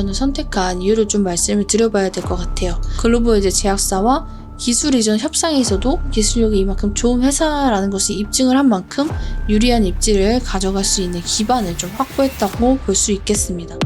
저는 선택한 이유를 좀 말씀을 드려봐야 될 것 같아요. 글로벌 이제 제약사와 기술 이전 협상에서도 기술력이 이만큼 좋은 회사라는 것을 입증을 한 만큼 유리한 입지를 가져갈 수 있는 기반을 좀 확보했다고 볼 수 있겠습니다.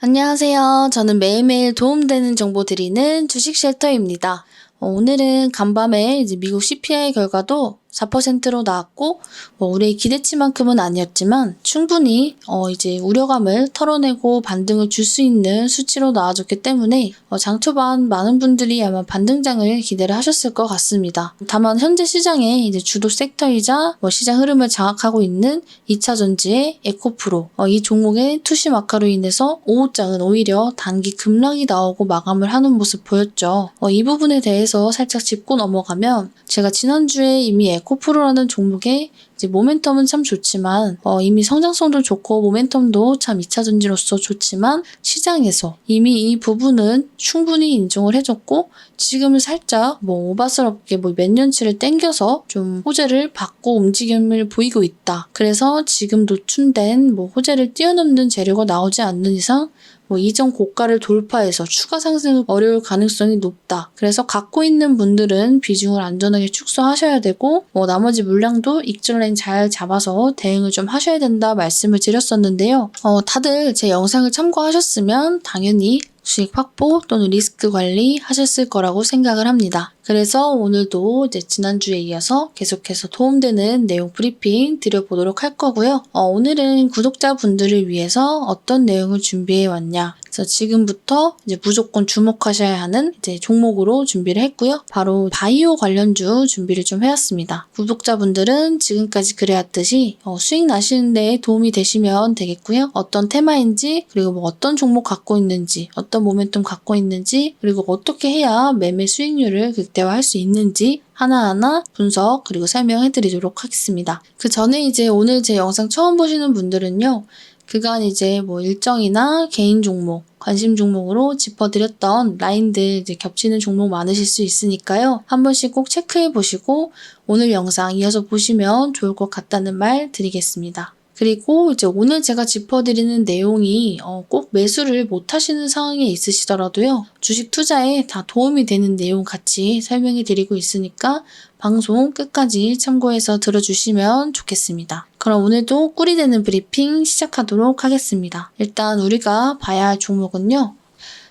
안녕하세요. 저는 매일매일 도움되는 정보 드리는 주식 쉘터입니다. 어, 오늘은 간밤에 이제 미국 CPI 결과도 4%로 나왔고 뭐 우리의 기대치만큼은 아니었지만 충분히 어 이제 우려감을 털어내고 반등을 줄 수 있는 수치로 나와줬기 때문에 어 장 초반 많은 분들이 아마 반등장을 기대를 하셨을 것 같습니다. 다만 현재 시장의 이제 주도 섹터이자 뭐 시장 흐름을 장악하고 있는 2차 전지의 에코프로 어, 이 종목의 투시 마카로 인해서 오후장은 오히려 단기 급락이 나오고 마감을 하는 모습 보였죠. 어, 이 부분에 대해서 살짝 짚고 넘어가면 제가 지난주에 이미 에코 프로라는 종목의 이제 모멘텀은 참 좋지만 어, 이미 성장성도 좋고 모멘텀도 참 2차 전지로서 좋지만 시장에서 이미 이 부분은 충분히 인정을 해줬고 지금은 살짝 뭐 오바스럽게 뭐 몇 년치를 땡겨서 좀 호재를 받고 움직임을 보이고 있다. 그래서 지금 노출된 뭐 호재를 뛰어넘는 재료가 나오지 않는 이상 뭐 이전 고가를 돌파해서 추가 상승을 어려울 가능성이 높다. 그래서 갖고 있는 분들은 비중을 안전하게 축소하셔야 되고 뭐 나머지 물량도 익절 라인 잘 잡아서 대응을 좀 하셔야 된다 말씀을 드렸었는데요. 어, 다들 제 영상을 참고하셨으면 당연히 수익 확보 또는 리스크 관리 하셨을 거라고 생각을 합니다. 그래서 오늘도 이제 지난주에 이어서 계속해서 도움되는 내용 브리핑 드려보도록 할 거고요. 어, 오늘은 구독자분들을 위해서 어떤 내용을 준비해 왔냐. 그래서 지금부터 이제 무조건 주목하셔야 하는 이제 종목으로 준비를 했고요. 바로 바이오 관련주 준비를 좀 해왔습니다. 구독자분들은 지금까지 그래왔듯이 어, 수익 나시는 데 도움이 되시면 되겠고요. 어떤 테마인지 그리고 뭐 어떤 종목 갖고 있는지 어떤 모멘텀 갖고 있는지 그리고 어떻게 해야 매매 수익률을 극대화할 수 있는지 하나하나 분석 그리고 설명해 드리도록 하겠습니다. 그 전에 이제 오늘 제 영상 처음 보시는 분들은요. 그간 이제 뭐 일정이나 개인 종목, 관심 종목으로 짚어드렸던 라인들 이제 겹치는 종목 많으실 수 있으니까요. 한 번씩 꼭 체크해 보시고 오늘 영상 이어서 보시면 좋을 것 같다는 말 드리겠습니다. 그리고 이제 오늘 제가 짚어드리는 내용이 어, 꼭 매수를 못 하시는 상황에 있으시더라도요. 주식 투자에 다 도움이 되는 내용 같이 설명해 드리고 있으니까 방송 끝까지 참고해서 들어주시면 좋겠습니다. 그럼 오늘도 꿀이 되는 브리핑 시작하도록 하겠습니다. 일단 우리가 봐야 할 종목은요.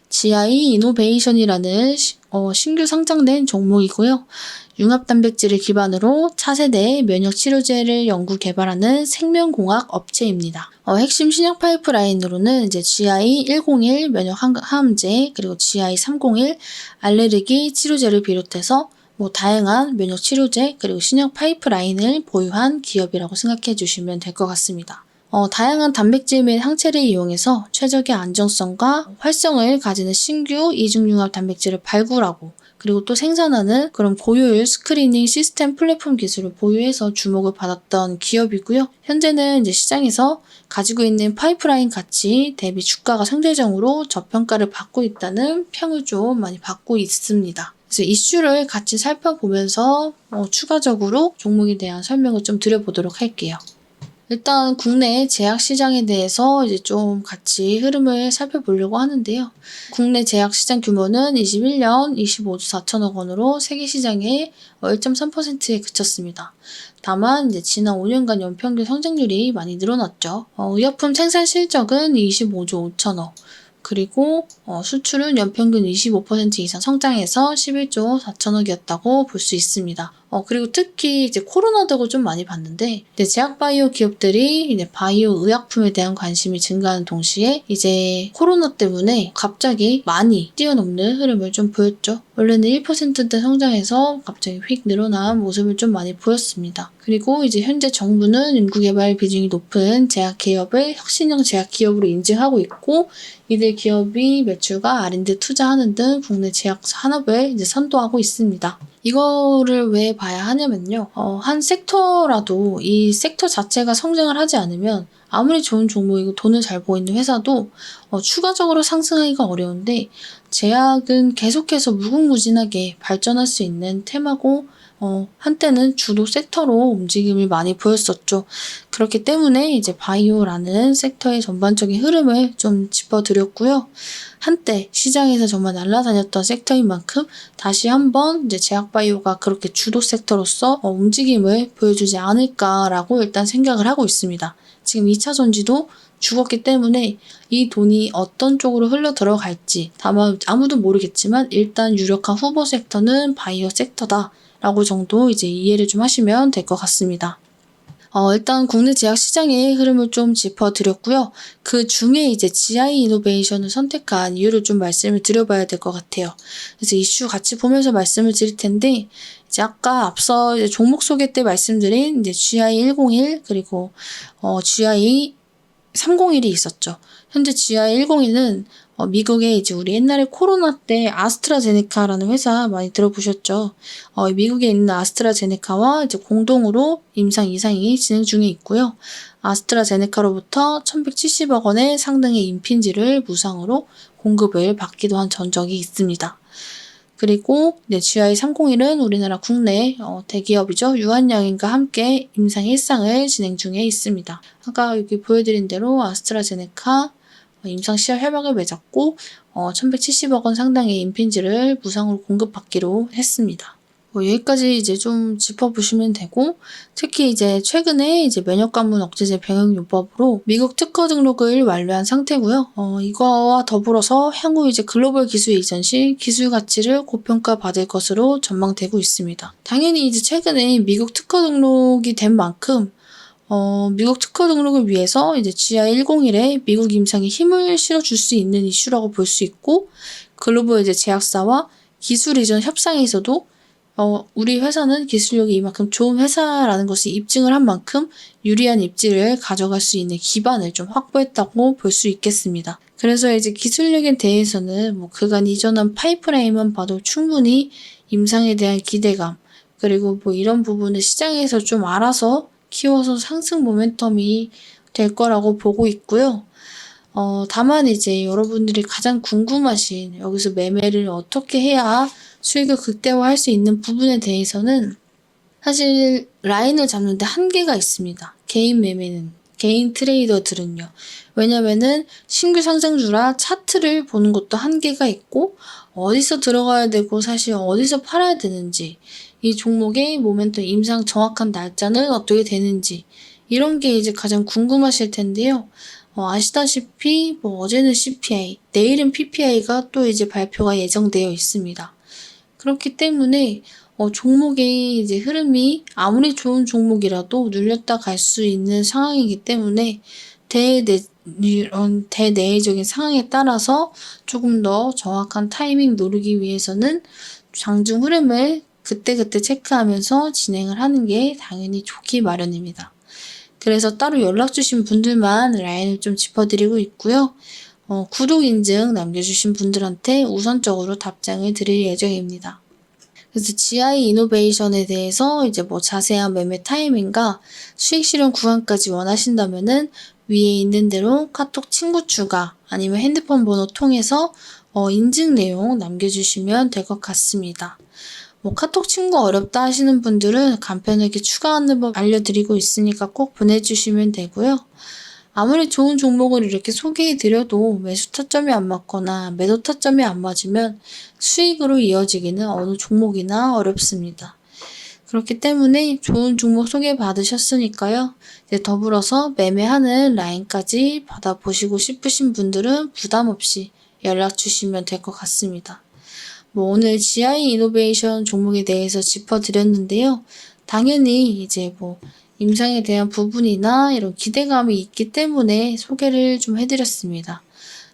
GI 이노베이션이라는 시- 어, 신규 상장된 종목이고요. 융합 단백질을 기반으로 차세대 면역 치료제를 연구 개발하는 생명공학 업체입니다. 어, 핵심 신약 파이프라인으로는 이제 GI101 면역 항- 항암제 그리고 GI301 알레르기 치료제를 비롯해서 뭐 다양한 면역 치료제 그리고 신약 파이프라인을 보유한 기업이라고 생각해 주시면 될 것 같습니다. 어, 다양한 단백질 및 항체를 이용해서 최적의 안정성과 활성을 가지는 신규 이중융합 단백질을 발굴하고 그리고 또 생산하는 그런 고효율 스크리닝 시스템 플랫폼 기술을 보유해서 주목을 받았던 기업이고요. 현재는 이제 시장에서 가지고 있는 파이프라인 가치 대비 주가가 상대적으로 저평가를 받고 있다는 평을 좀 많이 받고 있습니다. 그래서 이슈를 같이 살펴보면서 어, 추가적으로 종목에 대한 설명을 좀 드려보도록 할게요. 일단 국내 제약 시장에 대해서 이제 좀 같이 흐름을 살펴보려고 하는데요. 국내 제약 시장 규모는 21년 25조 4천억 원으로 세계 시장의 1.3%에 그쳤습니다. 다만 이제 지난 5년간 연평균 성장률이 많이 늘어났죠. 어, 의약품 생산 실적은 25조 5천억. 그리고 어, 수출은 연평균 25% 이상 성장해서 11조 4천억이었다고 볼 수 있습니다. 어, 그리고 특히 이제 코로나 덕을 좀 많이 봤는데, 이제 제약바이오 기업들이 이제 바이오 의약품에 대한 관심이 증가하는 동시에 이제 코로나 때문에 갑자기 많이 뛰어넘는 흐름을 좀 보였죠. 원래는 1%대 성장해서 갑자기 휙 늘어난 모습을 좀 많이 보였습니다. 그리고 이제 현재 정부는 연구개발 비중이 높은 제약 기업을 혁신형 제약 기업으로 인증하고 있고, 이들 기업이 매출과 R&D 투자하는 등 국내 제약 산업을 이제 선도하고 있습니다. 이거를 왜 봐야 하냐면요. 어, 한 섹터라도 이 섹터 자체가 성장을 하지 않으면 아무리 좋은 종목이고 돈을 잘 보고 있는 회사도 어, 추가적으로 상승하기가 어려운데 제약은 계속해서 무궁무진하게 발전할 수 있는 테마고 어, 한때는 주도 섹터로 움직임을 많이 보였었죠. 그렇기 때문에 이제 바이오라는 섹터의 전반적인 흐름을 좀 짚어드렸고요. 한때 시장에서 정말 날아다녔던 섹터인 만큼 다시 한번 이제 제약바이오가 그렇게 주도 섹터로서 어, 움직임을 보여주지 않을까라고 일단 생각을 하고 있습니다. 지금 2차 전지도 죽었기 때문에 이 돈이 어떤 쪽으로 흘러 들어갈지 다만 아무도 모르겠지만 일단 유력한 후보 섹터는 바이오 섹터다 라고 정도 이제 이해를 좀 하시면 될 것 같습니다. 어, 일단 국내 제약 시장의 흐름을 좀 짚어드렸고요. 그 중에 이제 GI 이노베이션을 선택한 이유를 좀 말씀을 드려봐야 될 것 같아요. 그래서 이슈 같이 보면서 말씀을 드릴 텐데, 이제 아까 앞서 이제 종목 소개 때 말씀드린 이제 GI 101 그리고 어, GI 301이 있었죠. 현재 GI 101은 어, 미국에 이제 우리 옛날에 코로나 때 아스트라제네카라는 회사 많이 들어보셨죠? 어, 미국에 있는 아스트라제네카와 이제 공동으로 임상 이상이 진행 중에 있고요. 아스트라제네카로부터 1170억 원의 상당의 인핀지를 무상으로 공급을 받기도 한 전적이 있습니다. 그리고 네, GI 301은 우리나라 국내 어, 대기업이죠. 유한양인과 함께 임상 1상을 진행 중에 있습니다. 아까 여기 보여드린 대로 아스트라제네카 어, 임상 시험 협약을 맺었고 어, 1170억 원 상당의 인핀지를 무상으로 공급받기로 했습니다. 뭐 여기까지 이제 좀 짚어보시면 되고 특히 이제 최근에 이제 면역 관문 억제제 병역 요법으로 미국 특허 등록을 완료한 상태고요. 어, 이거와 더불어서 향후 이제 글로벌 기술 이전 시 기술 가치를 고평가 받을 것으로 전망되고 있습니다. 당연히 이제 최근에 미국 특허 등록이 된 만큼 어, 미국 특허 등록을 위해서 이제 GI 101에 미국 임상에 힘을 실어줄 수 있는 이슈라고 볼 수 있고 글로벌 이제 제약사와 기술 이전 협상에서도 어, 우리 회사는 기술력이 이만큼 좋은 회사라는 것을 입증을 한 만큼 유리한 입지를 가져갈 수 있는 기반을 좀 확보했다고 볼 수 있겠습니다. 그래서 이제 기술력에 대해서는 뭐 그간 이전한 파이프라인만 봐도 충분히 임상에 대한 기대감, 그리고 뭐 이런 부분을 시장에서 좀 알아서 키워서 상승 모멘텀이 될 거라고 보고 있고요. 어, 다만 이제 여러분들이 가장 궁금하신 여기서 매매를 어떻게 해야 수익을 극대화할 수 있는 부분에 대해서는 사실 라인을 잡는데 한계가 있습니다. 개인 매매는 개인 트레이더들은요. 왜냐면은 신규 상장주라 차트를 보는 것도 한계가 있고 어디서 들어가야 되고 사실 어디서 팔아야 되는지 이 종목의 모멘텀 임상 정확한 날짜는 어떻게 되는지 이런 게 이제 가장 궁금하실 텐데요. 어, 아시다시피 뭐 어제는 CPI, 내일은 PPI가 또 이제 발표가 예정되어 있습니다. 그렇기 때문에 어, 종목의 이제 흐름이 아무리 좋은 종목이라도 눌렸다 갈 수 있는 상황이기 때문에 대내 이런 대내적인 상황에 따라서 조금 더 정확한 타이밍 노리기 위해서는 장중 흐름을 그때그때 체크하면서 진행을 하는 게 당연히 좋기 마련입니다. 그래서 따로 연락 주신 분들만 라인을 좀 짚어드리고 있고요. 어, 구독 인증 남겨주신 분들한테 우선적으로 답장을 드릴 예정입니다. 그래서 GI 이노베이션에 대해서 이제 뭐 자세한 매매 타이밍과 수익 실현 구간까지 원하신다면은 위에 있는 대로 카톡 친구 추가 아니면 핸드폰 번호 통해서 어, 인증 내용 남겨주시면 될 것 같습니다. 뭐 카톡 친구 어렵다 하시는 분들은 간편하게 추가하는 법 알려드리고 있으니까 꼭 보내주시면 되고요. 아무리 좋은 종목을 이렇게 소개해드려도 매수 타점이 안 맞거나 매도 타점이 안 맞으면 수익으로 이어지기는 어느 종목이나 어렵습니다. 그렇기 때문에 좋은 종목 소개받으셨으니까요. 이제 더불어서 매매하는 라인까지 받아보시고 싶으신 분들은 부담 없이 연락 주시면 될 것 같습니다. 뭐 오늘 GI 이노베이션 종목에 대해서 짚어드렸는데요. 당연히 이제 뭐 임상에 대한 부분이나 이런 기대감이 있기 때문에 소개를 좀 해드렸습니다.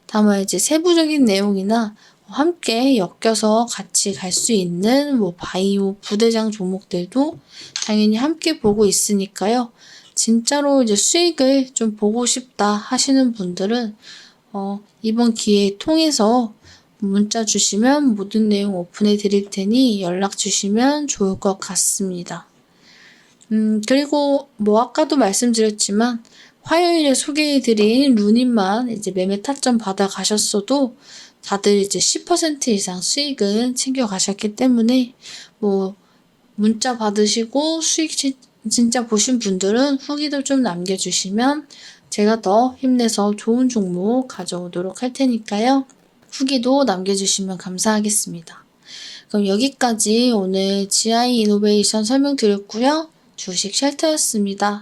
다만 이제 세부적인 내용이나 함께 엮여서 같이 갈 수 있는 뭐 바이오 부대장 종목들도 당연히 함께 보고 있으니까요. 진짜로 이제 수익을 좀 보고 싶다 하시는 분들은 어, 이번 기회 통해서 문자 주시면 모든 내용 오픈해 드릴 테니 연락 주시면 좋을 것 같습니다. 음, 그리고 뭐 아까도 말씀드렸지만 화요일에 소개해 드린 루닛만 이제 매매 타점 받아 가셨어도 다들 이제 10% 이상 수익은 챙겨 가셨기 때문에 뭐 문자 받으시고 수익 진- 진짜 보신 분들은 후기도 좀 남겨주시면 제가 더 힘내서 좋은 종목 가져오도록 할 테니까요. 후기도 남겨주시면 감사하겠습니다. 그럼 여기까지 오늘 GI 이노베이션 설명드렸고요. 주식 쉘터였습니다.